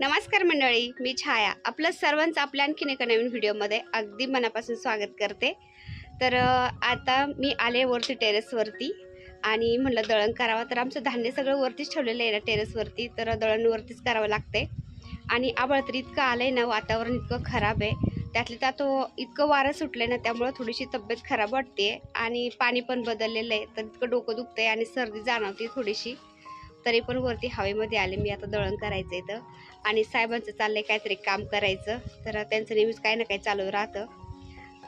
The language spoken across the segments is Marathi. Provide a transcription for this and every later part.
नमस्कार मंडळी मी छाया. आपलं सर्वांचं आपल्या आणखीन एका नवीन व्हिडिओमध्ये अगदी मनापासून स्वागत करते. तर आता मी आले वरती टेरेसवरती आणि म्हटलं दळण करावं. तर आमचं धान्य सगळं वरतीच ठेवलेलं आहे ना टेरेसवरती. तर दळणवरतीच करावं लागते आणि आभाळ तर इतकं आलं आहे ना वातावरण इतकं खराब आहे. त्यातल्या त्यात तो इतकं वारं सुटलं आहे ना त्यामुळं थोडीशी तब्येत खराब वाटते आणि पाणी पण बदललेलं आहे. तर इतकं डोकं दुखतं आहे आणि सर्दी जाणवते थोडीशी. तरी पण वरती हवेमध्ये आले. मी आता दळण करायचं इथं. आणि साहेबांचं चाललंय काहीतरी काम करायचं. तर त्यांचं नेहमीच काही ना काही चालू राहतं.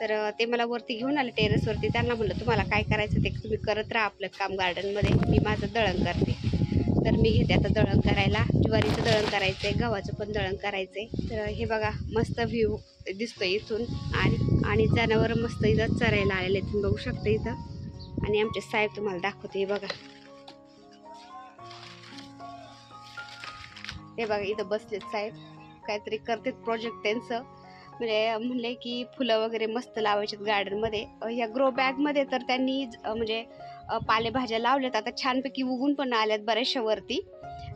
तर ते मला वरती घेऊन आले टेरेसवरती त्यांना म्हणलं तुम्हाला काय करायचं ते तुम्ही करत राहा आपलं काम गार्डनमध्ये मी माझं दळण करते. तर मी घेते आता दळण करायला. ज्वारीचं दळण करायचं आहे गव्हाचं पण दळण करायचं आहे तर हे बघा मस्त व्ह्यू दिसतो इथून. आणि आणि जनावरं मस्त इथं चरायला आलेले तुम्ही बघू शकता इथं. आणि आमचे साहेब तुम्हाला दाखवते हे बघा. हे बघा इथं बसलेत साहेब. काहीतरी करतात प्रोजेक्ट त्यांचं. म्हणजे म्हणले की फुलं वगैरे मस्त लावायचे गार्डनमध्ये ह्या ग्रो बॅगमध्ये तर त्यांनी म्हणजे पालेभाज्या लावल्यात. आता छानपैकी उगून पण आल्यात बऱ्याचशा वरती.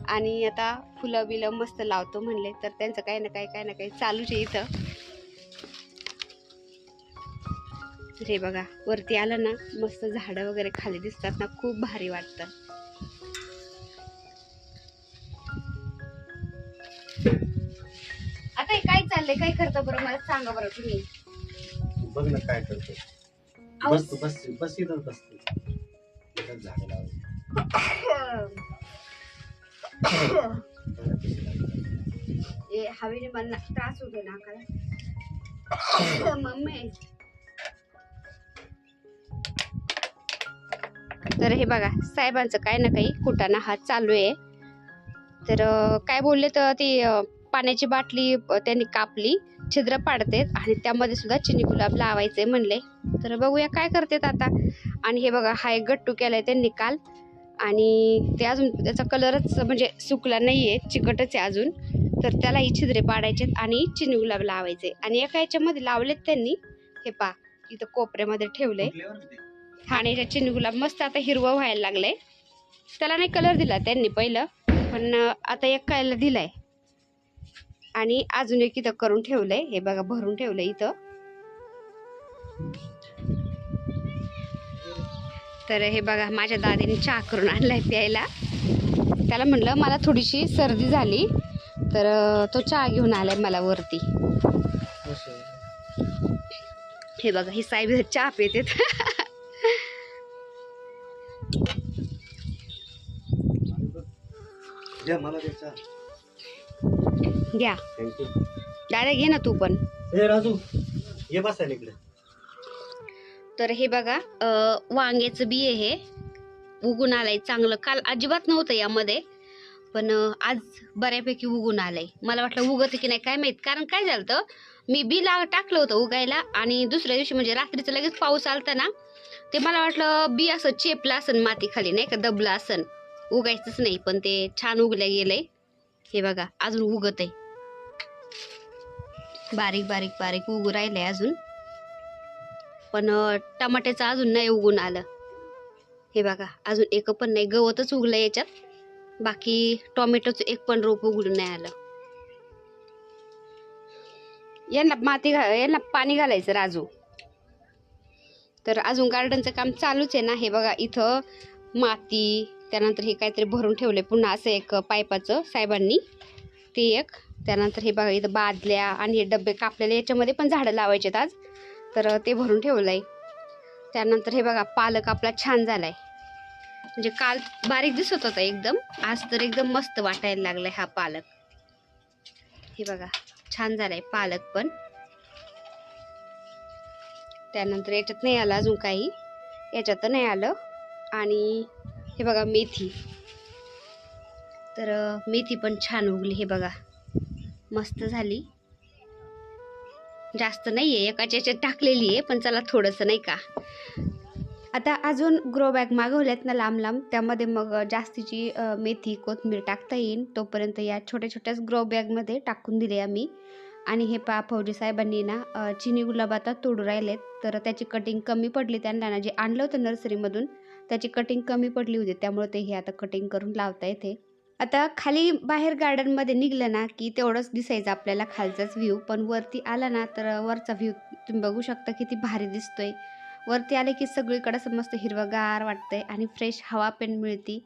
आणि आता फुलं बिलं मस्त लावतो म्हणले. तर त्यांचं काही ना काही काही ना काही चालूच आहे इथं. रे हे बघा वरती आलं ना मस्त झाडं वगैरे खाली दिसतात ना खूप भारी वाटतं. आता हे काय चाललंय? काय करतं बरं? मला सांगा बरं तुम्ही. बघ ना काय करतो बस तू बस बस इथं बस तू इथं झाडं लावायची. ए हवेने मला त्रास होतो नाकाला मम्मी. तर हे बघा साहेबांचं काय ना काही कुटाणा हात चालू आहे. तर काय बोलले तर ती पाण्याची बाटली त्यांनी कापली छिद्र पाडतेत आणि त्यामध्ये सुद्धा चिनी गुलाब लावायचे म्हणले. तर बघूया काय करतेत आता. आणि हे बघा हा एक गट्टू केलाय त्यांनी काल. आणि ते अजून त्याचा कलरच म्हणजे सुकला नाही आहे चिकटच आहे अजून. तर त्यालाही छिद्रे पाडायचे आणि चिनी गुलाब लावायचे. आणि एका याच्यामध्ये लावलेत त्यांनी हे पा इथं कोपऱ्यामध्ये ठेवले आणि याच्या चिनी गुलाब मस्त आता हिरवं व्हायला लागलंय. त्याला नाही कलर दिला त्यांनी पहिलं. पण आता एक कायला दिलाय. आणि अजून एक इथं करून ठेवलंय. हे बघा भरून ठेवलंय इथं. तर हे बघा माझ्या दादीने चहा करून आणलाय प्यायला. त्याला म्हणलं मला थोडीशी सर्दी झाली तर तो चहा घेऊन आलाय मला वरती. हे बघा ही साहेब चहा पितेत द्या मला त्याचा. घ्या. थँक्यू दादा घे ना तू पण. हे राजू ये बसायला इकडे. तर हे बघा अं, वांग्याचं बी आहे हे उगून आलंय चांगलं. काल अजिबात नव्हतं यामध्ये पण अं, आज बऱ्यापैकी उगून आलंय. मला वाटलं उगत की नाही काय माहीत. कारण काय झालं होतं, मी बी ला टाकलं होतं उगायला आणि दुसऱ्या दिवशी म्हणजे रात्रीचं लगेच पाऊस आलता ना ते मला वाटलं बी असं चेपलं असन मातीखाली नाही का? दबलं असन. उगायचंच नाही पण ते छान उगलं गेलंय. हे बघा अजून उगत आहे. बारीक बारीक बारीक उगू राहिलंय अजून. पण टमाट्याचं अजून नाही उगून आलं. हे बघा अजून एक पण नाही गवतच उगलं याच्यात. बाकी टोमॅटोचं एक पण रोप उघडून नाही आलं. यांना माती घा यांना पाणी घालायचं राजू. तर अजून गार्डनचं काम चालूच आहे ना हे बघा इथं माती त्यानंतर हे काहीतरी भरून ठेवले पुन्हा असं एक पाईपाचं साहेबांनी. ते एक. त्यानंतर हे बघा इथं बादल्या आणि हे डबे कापलेले याच्यामध्ये पण झाडं लावायचे आज. तर ते भरून ठेवलं आहे त्यानंतर हे बघा पालक आपला छान झाला आहे म्हणजे काल बारीक दिसत होता एकदम. आज तर एकदम मस्त वाटायला लागलाय हा पालक. हे बघा छान झालाय पालक पण. त्यानंतर याच्यात नाही आलं अजून काही. याच्यात नाही आलं. आणि हे बघा मेथी. तर मेथी पण छान उगली. हे बघा मस्त झाली. जास्त नाही आहे एकाच्या याच्यात टाकलेली आहे पण चला थोडंसं नाही का. आता अजून ग्रो बॅग मागवल्यात ना लांब लांब. त्यामध्ये मग जास्तीची मेथी कोथमीर टाकता येईल. तोपर्यंत या छोट्या छोट्याच ग्रो बॅगमध्ये टाकून दिले आम्ही. आणि हे पा फौजी साहेबांनी ना चिनी गुलाब आता तोडू राहिलेत. तर त्याची कटिंग कमी पडली त्यांना. ना जे आणलं होतं नर्सरीमधून त्याची कटिंग कमी पडली होती त्यामुळे ते हे आता कटिंग करून लावता येते. आता खाली बाहेर गार्डनमध्ये निघलं ना की तेवढंच दिसायचं आपल्याला खालचाच व्ह्यू पण वरती आला ना तर वरचा व्ह्यू तुम्ही बघू शकता किती भारी दिसतोय. वरती आले की सगळीकडं असं मस्त हिरवंगार वाटतंय आणि फ्रेश हवा पण मिळती.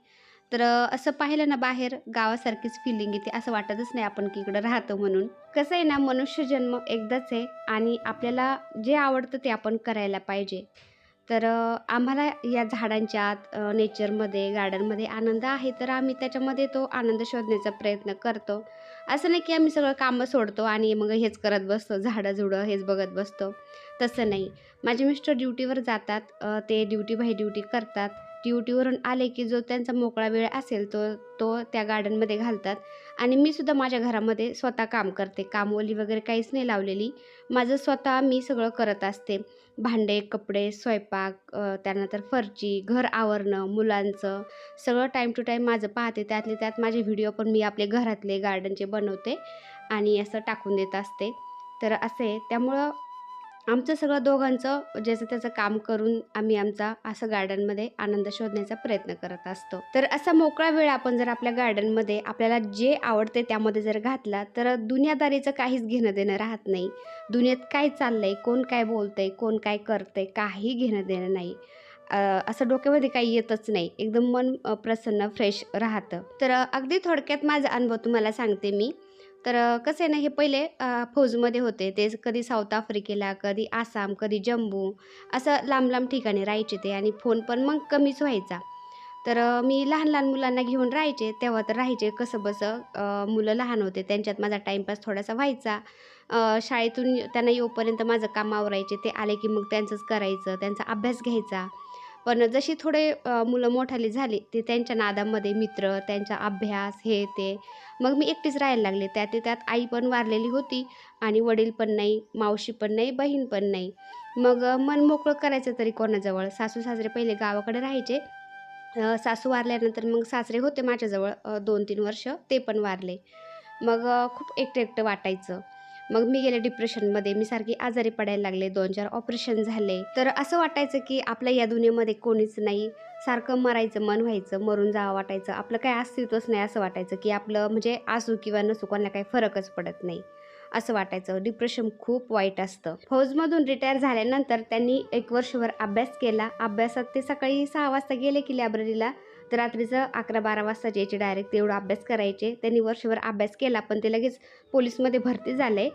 तर असं पाहिलं ना बाहेर गावासारखीच फिलिंग येते. असं वाटतच नाही आपण की इकडं राहतो म्हणून. कसं आहे ना मनुष्य जन्म एकदाच आहे आणि आपल्याला जे आवडतं ते आपण करायला पाहिजे. तर आम्हाला या झाडांच्या आत नेचरमध्ये गार्डनमध्ये आनंद आहे. तर आम्ही त्याच्यामध्ये तो आनंद शोधण्याचा प्रयत्न करतो. असं नाही की आम्ही सगळं कामं सोडतो आणि मग हेच करत बसतो झाडं झुडं हेच बघत बसतो. तसं नाही. माझे मिस्टर ड्युटीवर जातात. ते ड्युटी बाय ड्युटी करतात. ड्युटीवरून आले की जो त्यांचा मोकळा वेळ असेल तो तो त्या गार्डनमध्ये घालतात. आणि मी सुद्धा माझ्या घरामध्ये स्वतः काम करते. कामवाली वगैरे काहीच नाही लावलेली. माझं स्वतः मी सगळं करत असते. भांडे कपडे स्वयंपाक त्यानंतर फरची घर आवरणं मुलांचं सगळं टाईम टू टाईम माझं पाहते. त्यातले त्यात माझे व्हिडिओ पण मी आपले घरातले गार्डनचे बनवते आणि असं टाकून देत असते. तर असे त्यामुळं आमचं सगळं दोघांचं ज्याचं त्याचं काम करून आम्ही आमचा असं गार्डनमध्ये आनंद शोधण्याचा प्रयत्न करत असतो. तर असा मोकळा वेळ आपण जर आपल्या गार्डनमध्ये आपल्याला जे आवडते त्यामध्ये जर घातला तर दुनियादारीचं काहीच घेणं देणं राहत नाही. दुनियेत काय चाललंय कोण काय बोलतंय कोण काय करतंय काही घेणं देणं नाही. असं डोक्यामध्ये काही येतच नाही. एकदम मन प्रसन्न फ्रेश राहतं. तर अगदी थोडक्यात माझा अनुभव तुम्हाला सांगते मी. तर कसं आहे ना हे पहिले फौजमध्ये होते. ते कधी साऊथ आफ्रिकेला कधी आसाम कधी जम्मू असं लांब लांब ठिकाणी राहायचे ते आणि फोन पण मग कमीच व्हायचा. तर मी लहान लहान मुलांना घेऊन राहायचे. तेव्हा तर राहायचे कसं बसं मुलं लहान होते. त्यांच्यात माझा टाईमपास थोडासा व्हायचा. शाळेतून त्यांना येऊपर्यंत माझं काम आवरायचे. ते आले की मग त्यांचंच करायचं. त्यांचा अभ्यास घ्यायचा. पण जशी थोडे मुलं मोठाली झाली ते त्यांच्या नादामध्ये मित्र त्यांचा अभ्यास हे ते मग मी एकटीच राहायला लागले. त्यात त्यात आई पण वारलेली होती आणि वडील पण नाही मावशी पण नाही बहीण पण नाही. मग मन मोकळं करायचं तरी कोणाजवळ? सासू सासरे पहिले गावाकडे राहायचे. सासू वारल्यानंतर मग सासरे होते माझ्याजवळ दोन तीन वर्ष. ते पण वारले. मग खूप एकटं एकटं वाटायचं. मग मी गेले डिप्रेशनमध्ये. मी सारखी आजारी पडायला लागले. दोन चार ऑपरेशन झाले. तर असं वाटायचं की आपल्या या दुनियेमध्ये कोणीच नाही. सारखं मरायचं मन व्हायचं मरून जावं वाटायचं. आपलं काय अस्तित्वच नाही असं वाटायचं की आपलं म्हणजे असू किंवा नसू कोणाला काही फरकच पडत नाही. असं वाटायचं. डिप्रेशन खूप वाईट असतं. फौजमधून रिटायर झाल्यानंतर त्यांनी एक वर्षभर अभ्यास केला. अभ्यासात ते सकाळी सहा वाजता गेले की लायब्ररीला तर रात्रीचं अकरा बारा वाजता यायचे डायरेक्ट तेवढा अभ्यास करायचे. त्यांनी वर्षभर अभ्यास केला पण ते लगेच पोलीसमध्ये भरती झाले.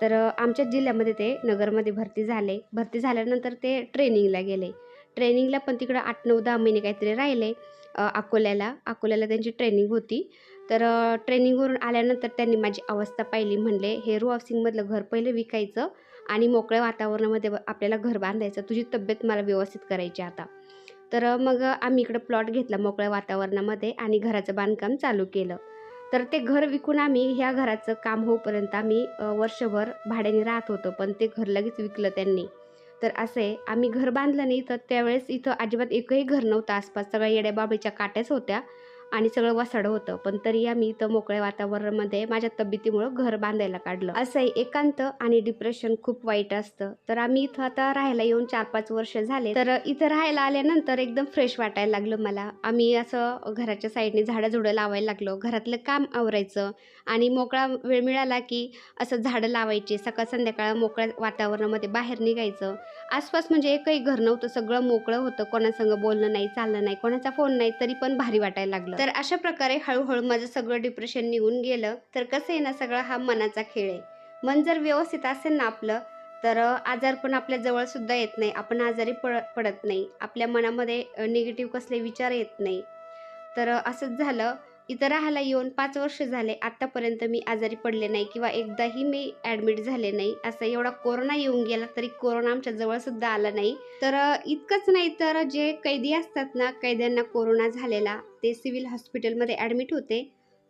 तर आमच्या आमच्याच जिल्ह्यामध्ये ते नगरमध्ये भरती झाले. भरती झाल्यानंतर ते ट्रेनिंगला गेले. ट्रेनिंगला पण तिकडं आठ नऊ दहा महिने काहीतरी राहिले अकोल्याला. अकोल्याला त्यांची ट्रेनिंग होती. तर ट्रेनिंगवरून आल्यानंतर त्यांनी माझी अवस्था पाहिली. म्हणले हे रू हाऊसिंगमधलं घर पहिलं विकायचं आणि मोकळ्या वातावरणामध्ये आपल्याला घर बांधायचं. तुझी तब्येत मला व्यवस्थित करायची आता. तर मग आम्ही इकडं प्लॉट घेतला मोकळ्या वातावरणामध्ये आणि घराचं बांधकाम चालू केलं. तर ते घर विकून आम्ही ह्या घराचं काम होईपर्यंत आम्ही वर्षभर भाड्याने राहत होतो पण ते घर लगेच विकलं त्यांनी. तर असे आम्ही घर बांधलं नाही तर त्यावेळेस इथं अजिबात एकही घर नव्हतं. आसपास सगळ्या येड्याबाबीच्या काट्याच होत्या. आणि सगळं वसाडं होतं. पण तरी आम्ही इथं मोकळ्या वातावरणामध्ये माझ्या तब्येतीमुळं घर बांधायला काढलं. असं एकांत आणि डिप्रेशन खूप वाईट असतं. तर आम्ही इथं आता राहायला येऊन चार पाच वर्ष झाले. तर इथं राहायला आल्यानंतर एकदम फ्रेश वाटायला लागलं मला. आम्ही असं घराच्या साईडने झाडं झुडं लावायला लागलो. घरातलं काम आवरायचं. आणि मोकळा वेळ मिळाला की असं झाडं लावायचे. सकाळ संध्याकाळ मोकळ्या वातावरणामध्ये बाहेर निघायचं. आसपास म्हणजे एकही घर नव्हतं. सगळं मोकळं होतं. कोणासंग बोलणं नाही चाललं नाही कोणाचा फोन नाही तरी पण भारी वाटायला लागलं. तर अशा प्रकारे हळूहळू माझं सगळं डिप्रेशन निघून गेलं. तर कसं आहे ना सगळा हा मनाचा खेळ आहे. मन जर व्यवस्थित असेल ना आपलं तर आजार पण आपल्या जवळसुद्धा येत नाही. आपण आजारी पड पडत नाही. आपल्या मनामध्ये निगेटिव्ह कसले विचार येत नाही. तर असंच झालं. इथं राहायला येऊन पाच वर्ष झाले. आत्तापर्यंत मी आजारी पडले नाही किंवा एकदाही मी ॲडमिट झाले नाही. असं एवढा कोरोना येऊन गेला तरी कोरोना आमच्या जवळसुद्धा आला नाही. तर इतकंच नाही तर जे कैदी असतात ना कैद्यांना कोरोना झालेला. ते सिव्हिल हॉस्पिटलमध्ये ॲडमिट होते.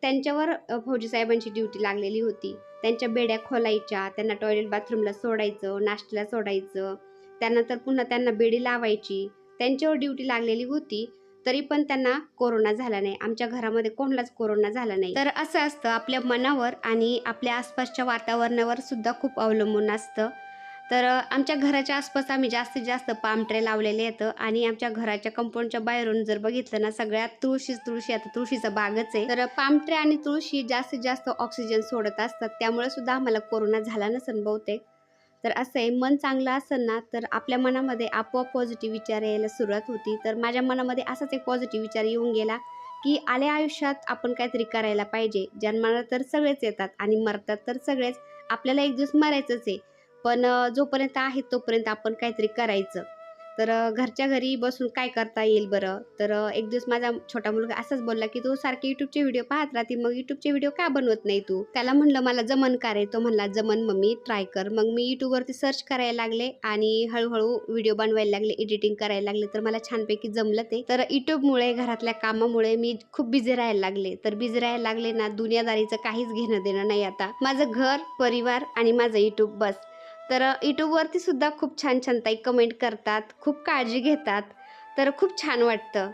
त्यांच्यावर फौजीसाहेबांची फौजी साहेबांची ड्युटी लागलेली होती. त्यांच्या बेड्या खोलायच्या त्यांना टॉयलेट बाथरूमला सोडायचं नाश्त्याला सोडायचं त्यानंतर पुन्हा त्यांना बेडी लावायची. त्यांच्यावर ड्युटी लागलेली होती तरी पण त्यांना कोरोना झाला नाही. आमच्या घरामध्ये कोणालाच कोरोना झाला नाही. तर असं असतं आपल्या मनावर आणि आपल्या आसपासच्या वातावरणावर सुद्धा खूप अवलंबून असतं. तर आमच्या घराच्या आसपास आम्ही जास्तीत जास्त पाम ट्रे लावलेले आहेत आणि आमच्या घराच्या कंपाऊंडच्या बाहेरून जर बघितलं ना सगळ्यात तुळशीच तुळशी आता तुळशीचा बागच आहे. तर पाम ट्रे आणि तुळशी जास्तीत जास्त ऑक्सिजन सोडत असतात. त्यामुळे सुद्धा आम्हाला कोरोना झाला नसन बहुतेक. तर असं आहे मन चांगलं असेल ना तर आपल्या मनामध्ये आपोआप पॉझिटिव्ह विचार यायला सुरुवात होती. तर माझ्या मनामध्ये असाच एक पॉझिटिव्ह विचार येऊन गेला की आल्या आयुष्यात आपण काहीतरी करायला पाहिजे. जन्माला तर सगळेच येतात आणि मरतात तर सगळेच. आपल्याला एक दिवस मरायचंच आहे. पण जोपर्यंत आहे तोपर्यंत आपण काहीतरी करायचं. तर घरच्या घरी बसून काय करता येईल बरं? तर एक दिवस माझा छोटा मुलगा असंच बोलला की तू सारखे यूट्यूबचे व्हिडिओ पाहत राहते मग यूट्यूबचे व्हिडिओ का बनवत नाही तू? त्याला म्हणलं मला जमन का रे? तो म्हणला जमन मम्मी ट्राय कर. मग मी यूट्यूबवरती सर्च करायला लागले आणि हळूहळू व्हिडिओ बनवायला लागले एडिटिंग करायला लागले. तर मला छानपैकी जमलं ते. तर यूट्यूबमुळे घरातल्या कामामुळे मी खूप बिझी राहायला लागले. तर बिझी राहायला लागले ना दुनियादारीचं काहीच घेणं देणं नाही आता. माझं घर परिवार आणि माझं यूट्यूब बस. तर यूट्यूबवरती सुद्धा खूप छान छान ताई कमेंट करतात खूप काळजी घेतात. तर खूप छान वाटतं.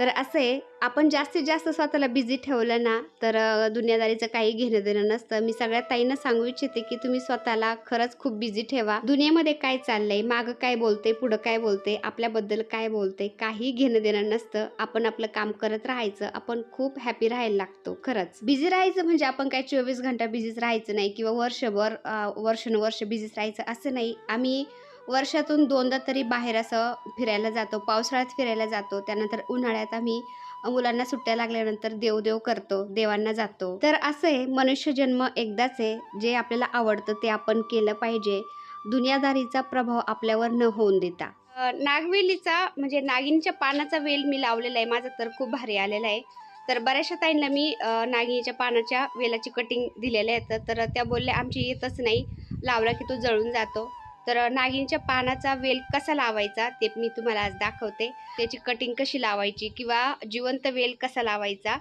तर असं आहे आपण जास्तीत जास्त स्वतःला बिझी ठेवलं ना तर दुनियादारीचं काही घेणं देणं नसतं. मी सगळ्या ताईंना सांगू इच्छिते की तुम्ही स्वतःला खरंच खूप बिझी ठेवा. दुनियेमध्ये काय चाललंय मागं काय बोलते पुढं काय बोलते आपल्याबद्दल काय बोलते काही घेणं देणं नसतं. आपण आपलं काम करत राहायचं आपण खूप हॅपी राहायला लागतो खरंच. बिझी राहायचं म्हणजे आपण काय चोवीस घंटा बिझीच राहायचं नाही किंवा वर्षभर वर्षानुवर्ष बिझीच राहायचं असं नाही. आम्ही वर्षातून दोनदा तरी बाहेर असं फिरायला जातो पावसाळ्यात फिरायला जातो. त्यानंतर उन्हाळ्यात आम्ही मुलांना सुट्ट्या लागल्यानंतर देवदेव करतो देवांना जातो. तर असं आहे मनुष्य जन्म एकदाच आहे. जे आपल्याला आवडतं ते आपण केलं पाहिजे. दुनियादारीचा प्रभाव आपल्यावर न होऊन देता. नागवेलीचा म्हणजे नागिनीच्या पानाचा वेल मी लावलेला आहे. माझा तर खूप भारी आलेला आहे. तर बऱ्याचशा ताईंना मी नागिनीच्या पानाच्या वेलाची कटिंग दिलेल्या आहेत. तर त्या बोलल्या आमची येतच नाही. लावला की तो जळून जातो. तर नागिनच्या पानाचा वेल कसा लावायचा ते मी तुम्हाला आज दाखवते. त्याची कटिंग कशी लावायची किंवा जिवंत वेल कसा लावायचा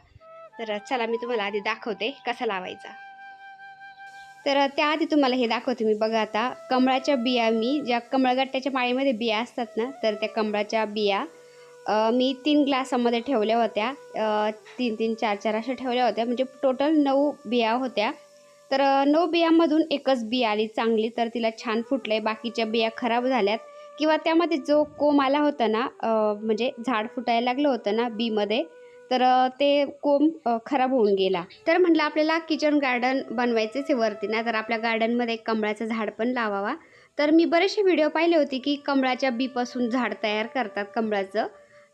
तर चला मी तुम्हाला आधी दाखवते कसा लावायचा. तर त्याआधी तुम्हाला हे दाखवते मी बघा आता कमळाच्या बिया मी ज्या कमळगट्ट्याच्या माळीमध्ये बिया असतात ना तर त्या कमळाच्या बिया मी तीन ग्लासामध्ये ठेवल्या होत्या तीन तीन चार चार अशा ठेवल्या होत्या म्हणजे टोटल नऊ बिया होत्या. तर नऊ बियामधून एकच बिया आली चांगली. तर तिला छान फुटलंय. बाकीच्या बिया खराब झाल्यात. किंवा त्यामध्ये जो कोंब आला होता ना म्हणजे झाड फुटायला लागलं होतं ना बीमध्ये तर ते कोंब खराब होऊन गेला. तर म्हटलं आपल्याला किचन गार्डन बनवायचेच आहे वरती ना तर आपल्या गार्डनमध्ये कमळाचं झाड पण लावावा. तर मी बरेचसे व्हिडिओ पाहिले होते की कमळाच्या बीपासून झाड तयार करतात कमळाचं.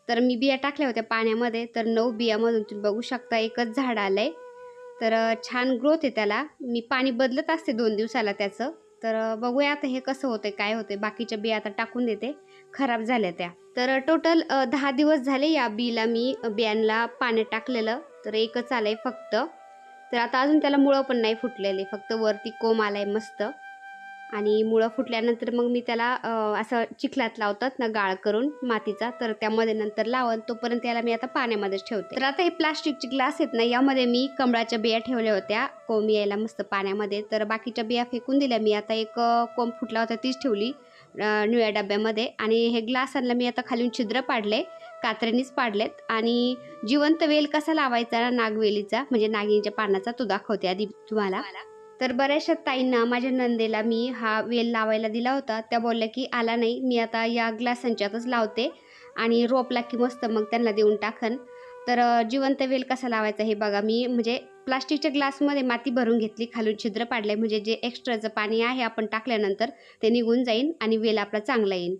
तर मी बिया टाकल्या होत्या पाण्यामध्ये. तर नऊ बियामधून तुम्ही बघू शकता एकच झाड आलं आहे तर छान ग्रोथ आहे त्याला. मी पाणी बदलत असते दोन दिवसाला त्याचं. तर बघूया आता हे कसं होतं काय होते बाकीच्या बिया आता टाकून देते. खराब झाल्या त्या. तर टोटल दहा दिवस झाले या बीला मी बियांना पाण्यात टाकलेलं. तर एकच आलं आहे फक्त. तर आता अजून त्याला मुळं पण नाही फुटलेले. फक्त वरती कोंब आला आहे मस्त. आणि मुळं फुटल्यानंतर मग मी त्याला असं चिखलात लावतात ना गाळ करून मातीचा तर त्यामध्ये नंतर लावत तोपर्यंत याला मी आता पाण्यामध्येच ठेवते. तर आता हे प्लास्टिकचे ग्लास आहेत ना यामध्ये मी कमळाच्या बिया ठेवल्या होत्या. कोंब यायला मस्त पाण्यामध्ये. तर बाकीच्या बिया फेकून दिल्या. मी आता एक कोंब फुटला होता तीच ठेवली निळ्या डब्यामध्ये. आणि हे ग्लासांना मी आता खालून छिद्र पाडले कात्र्यानीच पाडलेत. आणि जिवंत वेल कसा लावायचा ना नागवेलीचा म्हणजे नागिनीच्या पानाचा तो दाखवते आधी तुम्हाला. तर बऱ्याचशा ताईंना माझ्या नंदेला मी हा वेल लावायला दिला होता. त्या बोलल्या की आला नाही मी आता या ग्लासांच्यातच लावते आणि रोपला की मस्त मग त्यांना देऊन टाकन. तर जिवंत वेल कसा लावायचा हे बघा. मी म्हणजे प्लास्टिकच्या ग्लासमध्ये माती भरून घेतली खालून छिद्र पाडले. म्हणजे जे एक्स्ट्राचं पाणी आहे आपण टाकल्यानंतर ते निघून जाईन आणि वेल आपला चांगला येईल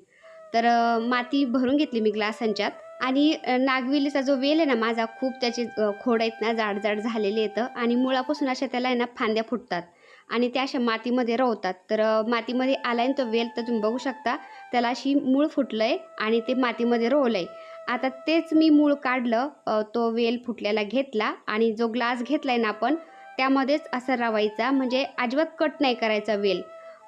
तर माती भरून घेतली मी ग्लासांच्यात आणि नागविलीचा नागवेलीचा जो वेल आहे ना माझा खूप त्याचे खोड आहेत ना जाड जाड झालेले येतं आणि मुळापासून अशा त्याला आहे ना फांद्या फुटतात आणि त्या अशा मातीमध्ये रोवतात. तर मातीमध्ये आलाय ना तो वेल तर तुम्ही बघू शकता त्याला अशी मूळ फुटलं आहे आणि ते मातीमध्ये रोवलं आहे आता तेच मी मूळ काढलं तो वेल फुटलेला घेतला आणि जो ग्लास घेतला आहे ना आपण त्यामध्येच असा रवायचा म्हणजे अजिबात कट नाही करायचा वेल.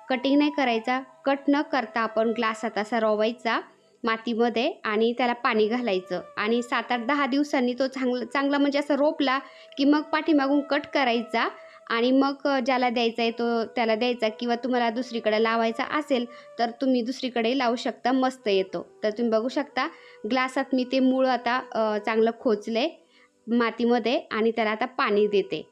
कटिंग नाही करायचा कट न करता आपण ग्लासात असा रवायचा मातीमध्ये आणि त्याला पाणी घालायचं. आणि सात आठ दहा दिवसांनी तो चांगला चांगला म्हणजे असं रोपला की मग पाठीमागून कट करायचा आणि मग ज्याला द्यायचा आहे तो त्याला द्यायचा किंवा तुम्हाला दुसरीकडे लावायचा असेल तर तुम्ही दुसरीकडे लावू शकता मस्त येतो. तर तुम्ही बघू शकता ग्लासात मी ते मूळ आता चांगलं खोचले मातीमध्ये आणि त्याला आता पाणी देते.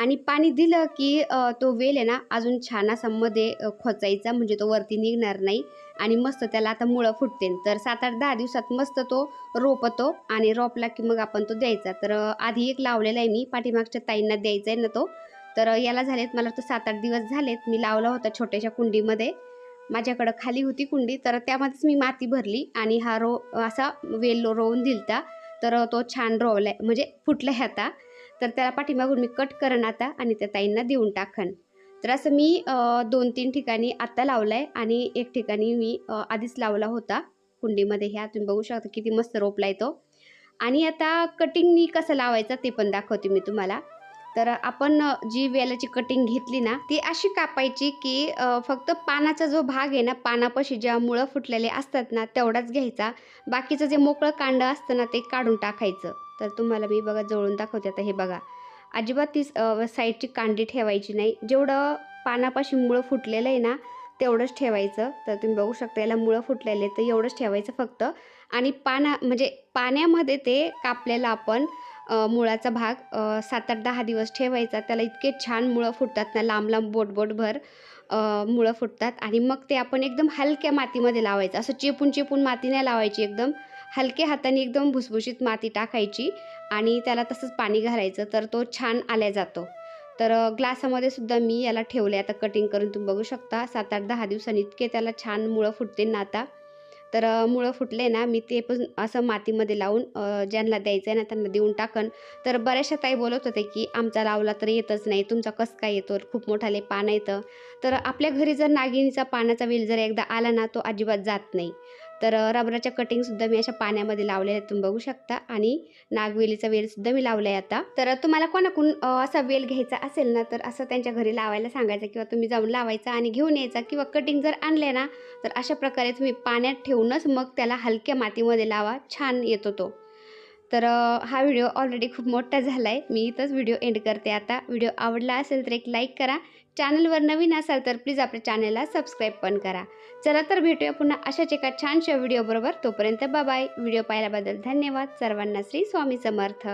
आणि पाणी दिलं की तो वेल आहे ना अजून छान असा मध्ये खोचायचा म्हणजे तो वरती निघणार नाही आणि मस्त त्याला आता मुळं फुटते. तर सात आठ दहा दिवसात मस्त तो रोपतो आणि रोपला की मग आपण तो द्यायचा. तर आधी एक लावलेला आहे मी पाठीमागच्या ताईंना द्यायचा आहे ना तो. तर याला झालेत मला तर सात आठ दिवस झालेत. मी लावला होता छोट्याशा कुंडीमध्ये. माझ्याकडं खाली होती कुंडी तर त्यामध्येच मी माती भरली आणि हा रो असा वेल रोवून दिलता. तर तो छान रोवला म्हणजे फुटला आता. तर त्याला पाठीमागून मी कट करन आता आणि त्या ताईंना देऊन टाकन. तर असं मी दोन तीन ठिकाणी आत्ता लावलं आहे आणि एक ठिकाणी मी आधीच लावला होता कुंडीमध्ये. ह्या तुम्ही बघू शकता किती मस्त रोपला आहे तो. आणि आता कटिंगनी कसं लावायचं ते पण दाखवते मी तुम्हाला. तर आपण जी वेलाची कटिंग घेतली ना ती अशी कापायची की फक्त पानाचा जो भाग आहे ना पानापाशी ज्या मुळं फुटलेले असतात ना तेवढाच घ्यायचा. बाकीचं जे मोकळं कांड असतं ना ते काढून टाकायचं. तर तुम्हाला मी बघा जवळून दाखवते. आता हे बघा. अजिबात ती साईडची कांडी ठेवायची नाही. जेवढं पानापाशी मुळं फुटलेलं आहे ना तेवढंच ठेवायचं. तर तुम्ही बघू शकता याला मुळं फुटलेले तर एवढंच ठेवायचं फक्त. आणि पाना म्हणजे पाण्यामध्ये ते कापलेला आपण मुळाचा भाग सात आठ दहा दिवस ठेवायचा. त्याला इतके छान मुळं फुटतात ना लांब लांब बोट बोटभर मुळं फुटतात. आणि मग ते आपण एकदम हलक्या मातीमध्ये लावायचं. असं चेपून चेपून माती नाही लावायची एकदम. हलक्या हाताने एकदम भुसभुशीत माती टाकायची आणि त्याला तसंच पाणी घालायचं तर तो छान आल्या जातो. तर ग्लासामध्ये सुद्धा मी याला ठेवले आता कटिंग करून तुम्ही बघू शकता सात आठ दहा दिवसांनी इतके त्याला छान मुळं फुटते ना आता. तर मुळं फुटले ना मी ते पण असं मातीमध्ये लावून ज्यांना द्यायचं आहे ना त्यांना देऊन टाकन. तर बऱ्याचशा ताई बोलत होते की आमचा लावला तर येतच नाही तुमचा कसं काय येतो? खूप मोठाले पानं येतं तर आपल्या घरी जर नागिनीचा पानाचा वेल जर एकदा आला ना तो अजिबात जात नाही. तर रबराच्या कटिंगसुद्धा मी अशा पाण्यामध्ये लावलेल्या आहेत तुम्ही बघू शकता. आणि नागवेलीचा वेलसुद्धा मी लावला आहे आता. तर तुम्हाला कोणाकडून असा वेल घ्यायचा असेल ना तर असं त्यांच्या घरी लावायला सांगायचं किंवा तुम्ही जाऊन लावायचा आणि घेऊन यायचा किंवा कटिंग जर आणले ना तर अशा प्रकारे तुम्ही पाण्यात ठेवूनच मग त्याला हलक्या मातीमध्ये लावा छान येतो तो. तर हा व्हिडिओ ऑलरेडी खूप मोठा झाला आहे मी इथंच व्हिडिओ एंड करते आता. व्हिडिओ आवडला असेल तर एक लाईक करा. चॅनलवर नवीन असाल तर प्लीज आपल्या चॅनलला सबस्क्राईब पण करा. चला तर भेटूया पुन्हा अशाच एका छानशा व्हिडिओबरोबर. तोपर्यंत बाबाय व्हिडिओ पाहिल्याबद्दल धन्यवाद. सर्वांना श्री स्वामी समर्थ.